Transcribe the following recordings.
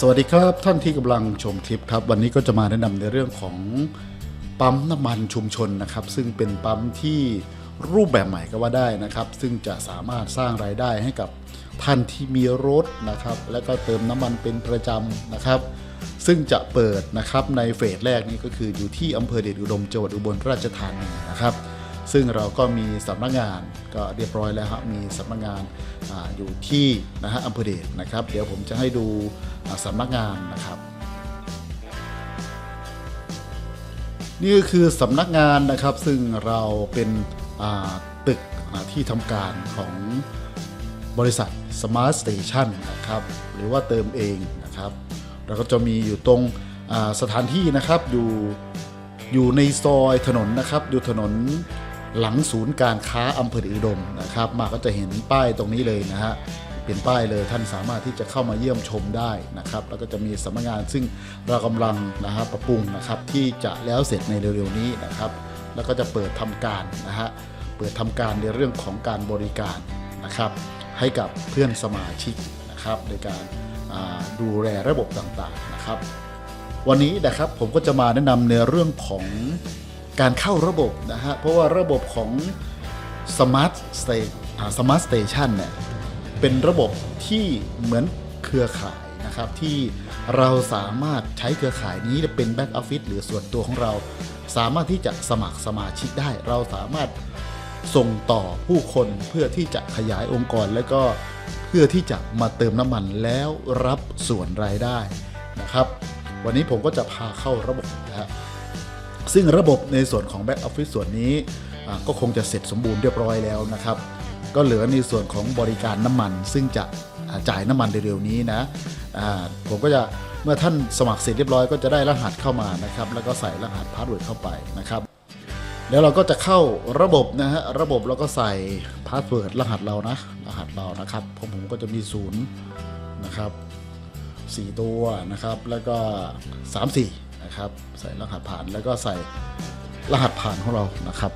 สวัสดีครับท่านที่กำลังชมคลิปครับ วันนี้ก็จะมาแนะนำในเรื่องของปั๊มน้ำมันชุมชนนะครับ ซึ่งเป็นปั๊มที่รูปแบบใหม่ก็ว่าได้นะครับ ซึ่งจะสามารถสร้างรายได้ให้กับท่านที่มีรถนะครับ แล้วก็เติมน้ำมันเป็นประจำนะครับ ซึ่งจะเปิดนะครับในเฟสแรกนี้ก็คืออยู่ที่อำเภอเดชอุดมจังหวัดอุบลราชธานีนะครับ ซึ่งเราก็มีสำนักงานก็เรียบร้อยแล้วครับมีสำนักงานอาอยู่ที่นะฮะอำเภอเดชนะครับ เดี๋ยวผมจะให้ดูสำนักงานนะครับ นี่ก็คือสำนักงานนะครับซึ่งเราเป็นตึกที่ทำการของบริษัท Smart Station นะครับ หรือว่าเติมเองนะครับ เราก็จะมีอยู่ตรงสถานที่นะครับอยู่อยู่ในซอยถนนนะครับ อยู่ถนน หลังศูนย์การค้าอำเภออุดมนะครับ มาก็จะเห็นป้ายตรงนี้เลยนะฮะเป็นป้ายเลยท่านสามารถที่จะเข้ามาเยี่ยมชมได้นะครับ แล้วก็จะมีสำนักงานซึ่งเรากำลังนะครับปรับปรุงนะครับที่จะแล้วเสร็จในเร็วๆนี้นะครับ แล้วก็จะเปิดทำการนะฮะเปิดทำการในเรื่องของการบริการนะครับ ให้กับเพื่อนสมาชิกนะครับ ในการดูแลระบบต่างๆนะครับ วันนี้นะครับผมก็จะมาแนะนำในเรื่องของ การเข้าระบบนะฮะ เพราะว่าระบบของ Smart State อ่า Smart Station เนี่ยเป็นระบบที่เหมือนเครือข่ายนะครับ ที่เราสามารถใช้เครือข่ายนี้เป็นแบ็กออฟฟิศหรือส่วนตัวของเรา สามารถที่จะสมัครสมาชิกได้ เราสามารถส่งต่อผู้คนเพื่อที่จะขยายองค์กร และก็เพื่อที่จะมาเติมน้ำมันแล้วรับส่วนรายได้นะครับ วันนี้ผมก็จะพาเข้าระบบนะฮะ ซึ่งระบบในส่วนของ Back Office ส่วนนี้ก็คงจะเสร็จสมบูรณ์เรียบร้อยแล้วนะครับ ก็เหลือในส่วนของบริการน้ำมัน ซึ่งจะจ่ายน้ำมันเร็วๆนี้นะผมก็จะเมื่อท่านสมัครเสร็จเรียบร้อยก็จะได้รหัสเข้ามานะครับ แล้วก็ใส่รหัสพาสเวิร์ดเข้าไปนะครับ แล้วเราก็จะเข้าระบบนะฮะระบบเราก็ใส่พาสเวิร์ดรหัสเรานะรหัสเรานะครับของผมก็จะมีศูนย์นะครับ4 ตัวนะครับ แล้วก็ 3 4 นะครับ ใส่รหัสผ่านแล้วก็ใส่รหัสผ่านของเรานะครับ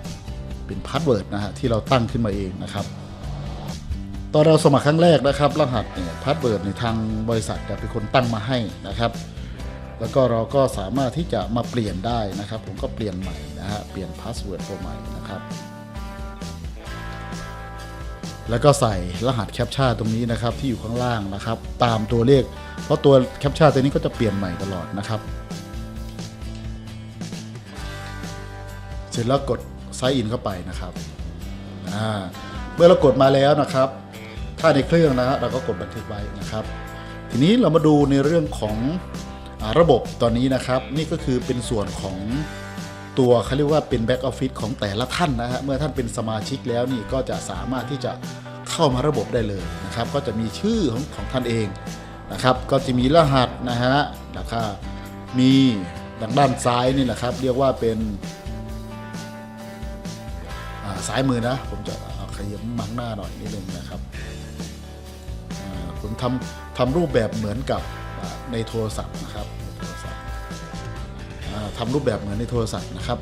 เป็นพาสเวิร์ดนะฮะที่เราตั้งขึ้นมาเองนะครับ ตอนเราสมัครครั้งแรกนะครับ รหัสเนี่ยพาสเวิร์ดในทางบริษัทจะเป็นคนตั้งมาให้นะครับ แล้วก็เราก็สามารถที่จะมาเปลี่ยนได้นะครับ ผมก็เปลี่ยนใหม่นะฮะเปลี่ยนพาสเวิร์ดตัวใหม่นะครับแล้วก็ใส่รหัสแคปชั่นตรงนี้นะครับที่อยู่ข้างล่างนะครับ ตามตัวเลข เพราะตัวแคปชั่นตัวนี้ก็จะเปลี่ยนใหม่ตลอดนะครับ ร็จแล้วกด Sign In เข้าไปนะครับเมื่อเรากดมาแล้วนะครับ ถ้าในเครื่องนะฮะเราก็กดบันทึกไว้นะครับ ทีนี้เรามาดูในเรื่องของอระบบตอนนี้นะครับ นี่ก็คือเป็นส่วนของตัวเขาเรียกว่าเป็นแบ็กออฟฟิศของแต่ละท่านนะฮะเมื่อท่านเป็นสมาชิกแล้วนี่ก็จะสามารถที่จะเข้ามาระบบได้เลยนะครับ ก็จะมีชื่อของของท่านเองนะครับ ก็จะมีรหัสนะฮะนะครับมีดังด้านซ้ายนี่แหละครับ เรียกว่าเป็น ซ้ายมือนะ ผมจะเอาขยับมังหน้าหน่อยนิดนึงนะครับผมทำทำรูปแบบเหมือนกับในโทรศัพท์นะครับโทรศัพท์ทำรูปแบบเหมือนในโทรศัพท์นะครับ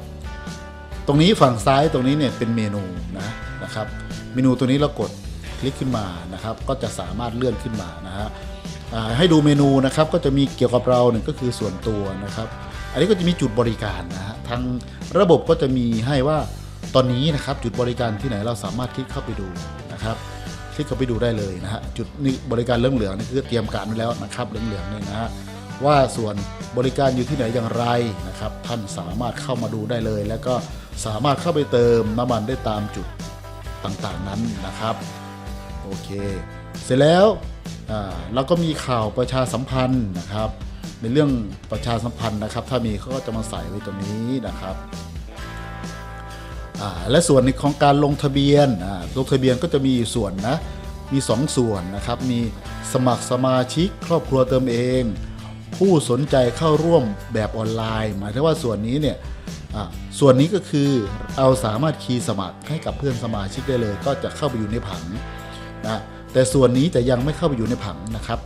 ตรงนี้ฝั่งซ้ายตรงนี้เนี่ยเป็นเมนูนะนะครับ เมนูตัวนี้เรากดคลิกขึ้นมานะครับ ก็จะสามารถเลื่อนขึ้นมานะฮะให้ดูเมนูนะครับก็จะมีเกี่ยวกับเราเนี่ยก็คือส่วนตัวนะครับ อันนี้ก็จะมีจุดบริการนะฮะทางระบบก็จะมีให้ว่า ตอนนี้นะครับจุดบริการที่ไหนเราสามารถคลิกเข้าไปดูนะครับคลิกเข้าไปดูได้เลยนะฮะจุดนี้บริการเริ่มเหลืองนี่คือเตรียมการไว้แล้วนะครับเหลืองๆเนี่ยนะฮะว่าส่วนบริการอยู่ที่ไหนอย่างไรนะครับ ท่านสามารถเข้ามาดูได้เลย แล้วก็สามารถเข้าไปเติมน้ำมันได้ตามจุดต่างๆนั้นนะครับโอเค เสร็จแล้วเราก็มีข่าวประชาสัมพันธ์นะครับ ในเรื่องประชาสัมพันธ์นะครับ ถ้ามีเขาก็จะมาใส่ไว้ตรงนี้นะครับ และส่วนในของการลงทะเบียนลงทะเบียนก็จะมีส่วนนะมี 2 ส่วนนะครับมีสมัครสมาชิกครอบครัวเติมเอง ผู้สนใจเข้าร่วมแบบออนไลน์ หมายถึงว่าส่วนนี้เนี่ยส่วนนี้ก็คือเราสามารถคีย์สมัครให้กับเพื่อนสมาชิกได้เลย ก็จะเข้าไปอยู่ในผังนะแต่ส่วนนี้จะยังไม่เข้าไปอยู่ในผังนะครับ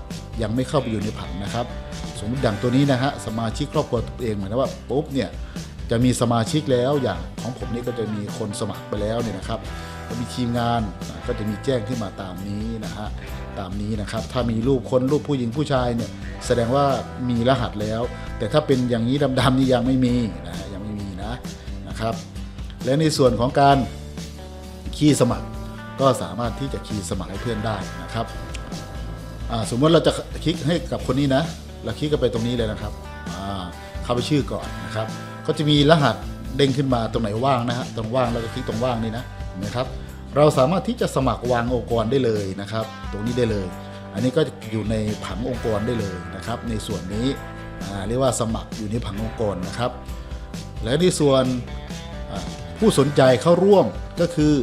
ยังไม่เข้าไปอยู่ในผังนะครับ สมมติอย่างตัวนี้นะฮะสมาชิกครอบครัวตัวเองหมายถึงว่าปุ๊บเนี่ย จะมีสมาชิกแล้วอย่างของผมนี่ก็จะมีคนสมัครไปแล้วเนี่ยนะครับก็มีทีมงานก็จะมีแจ้งขึ้นมาตามนี้นะฮะตามนี้นะครับ ถ้ามีรูปคนรูปผู้หญิงผู้ชายเนี่ยแสดงว่ามีรหัสแล้ว แต่ถ้าเป็นอย่างนี้ดำๆนี่ยังไม่มีนะยังไม่มีนะนะครับ และในส่วนของการคีย์สมัครก็สามารถที่จะคีย์สมัครให้เพื่อนได้นะครับสมมติเราจะคลิกให้กับคนนี้นะ เราคลิกกันไปตรงนี้เลยนะครับเข้าไปชื่อก่อนนะครับ ก็จะมีรหัสเด้งขึ้นมาตรงไหนว่างนะฮะตรงว่างเราก็คลิกตรงว่างนี่นะเห็นไหมครับ เราสามารถที่จะสมัครวางองค์กรได้เลยนะครับ ตรงนี้ได้เลย อันนี้ก็อยู่ในผังองค์กรได้เลยนะครับ ในส่วนนี้เรียกว่าสมัครอยู่ในผังองค์กรนะครับ และในส่วนผู้สนใจเข้าร่วมก็คือ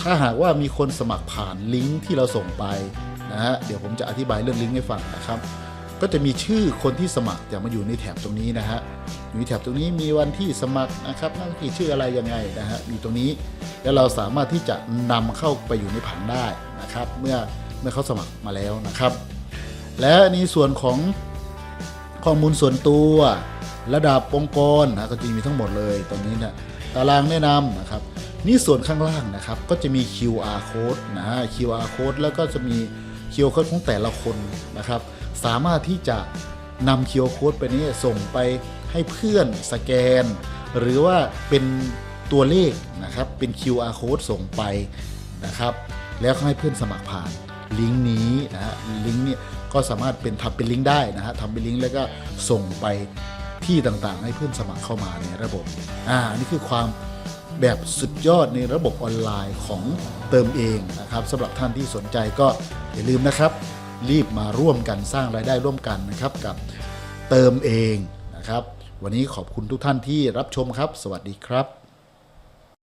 ถ้าหากว่ามีคนสมัครผ่านลิงก์ที่เราส่งไปนะฮะเดี๋ยวผมจะอธิบายเรื่องลิงก์ให้ฟังนะครับ ก็จะมีชื่อคนที่สมัครจะมาอยู่ในแถบตรงนี้นะฮะอยู่ในแถบตรงนี้มีวันที่สมัครนะครับนั่นคือชื่ออะไรยังไงนะฮะมีตรงนี้แล้วเราสามารถที่จะนำเข้าไปอยู่ในผังได้นะครับ เมื่อเมื่อเขาสมัครมาแล้วนะครับ และในส่วนของข้อมูลส่วนตัวระดับองค์กรนะก็จะมีทั้งหมดเลยตรงนี้นี่ยตารางแนะนำนะครับ นี่ส่วนข้างล่างนะครับ ก็จะมี QR code นะฮะ QR code แล้วก็จะมี QR code ของแต่ละคนนะครับ สามารถที่จะนำ QR code ไปนี้ส่งไปให้เพื่อนสแกน หรือว่าเป็นตัวเลขนะครับเป็น QR code ส่งไปนะครับ แล้วให้เพื่อนสมัครผ่านลิงก์นี้นะฮะลิงก์เนี่ยก็สามารถเป็นทำเป็นลิงก์ได้นะฮะทำเป็นลิงก์แล้วก็ส่งไปที่ต่างๆ ให้เพื่อนสมัครเข้ามาในระบบอ่านี่คือความ แบบสุดยอดในระบบออนไลน์ของเติมเองนะครับสำหรับท่านที่สนใจก็อย่าลืมนะครับ รีบมาร่วมกันสร้างรายได้ร่วมกันนะครับกับเติมเองนะครับ วันนี้ขอบคุณทุกท่านที่รับชมครับ สวัสดีครับ